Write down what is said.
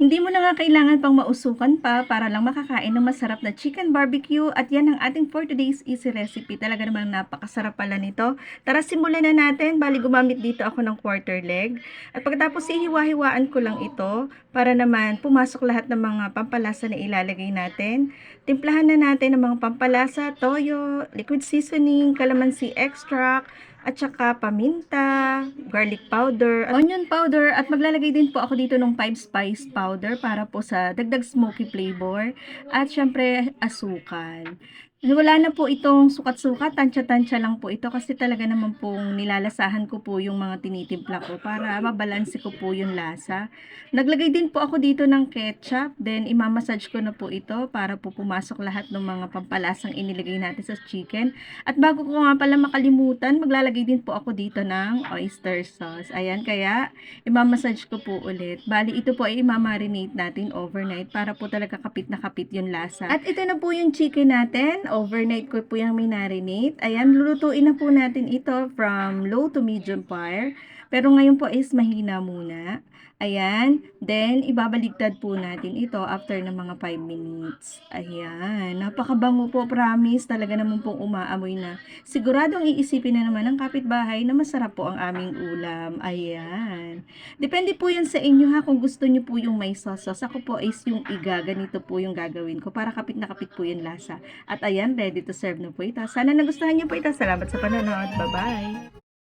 Hindi mo na nga kailangan pang mausukan pa para lang makakain ng masarap na chicken barbecue at yan ang ating for today's easy recipe. Talaga namang napakasarap pala nito. Tara simulan na natin. Bali gumamit dito ako ng quarter leg. At pagkatapos ihiwa-hiwaan ko lang ito para naman pumasok lahat ng mga pampalasa na ilalagay natin. Timplahan na natin ng mga pampalasa, toyo, liquid seasoning, calamansi extract, at saka paminta, garlic powder, onion powder, at maglalagay din po ako dito ng 5 spice powder para po sa dagdag smoky flavor, at syempre asukal. Wala na po itong sukat-sukat, tansya-tansya lang po ito kasi talaga naman pong nilalasahan ko po yung mga tinitimpla ko para mabalanse ko po yung lasa. Naglagay din po ako dito ng ketchup, then imamassage ko na po ito para po pumasok lahat ng mga pampalasang inilagay natin sa chicken. At bago ko nga pala makalimutan, maglalagay din po ako dito ng oyster sauce. Ayan, kaya imamassage ko po ulit. Bali, ito po ay imamarinate natin overnight para po talaga kapit na kapit yung lasa. At ito na po yung chicken natin. Overnight ko po yung minarinate. Ayan, lulutuin na po natin ito from low to medium fire. Pero ngayon po is mahina muna. Ayan. Then, ibabaligtad po natin ito after ng mga 5 minutes. Ayan. Napakabango po, promise. Talaga naman pong umaamoy na. Siguradong iisipin na naman ng kapitbahay na masarap po ang aming ulam. Ayan. Depende po yan sa inyo ha kung gusto nyo po yung may sauce. Ako po is yung iga. Ganito po yung gagawin ko para kapit na kapit po yung lasa. At ayan, ready to serve na po ito. Sana nagustuhan nyo po ito. Salamat sa panonood. Bye-bye!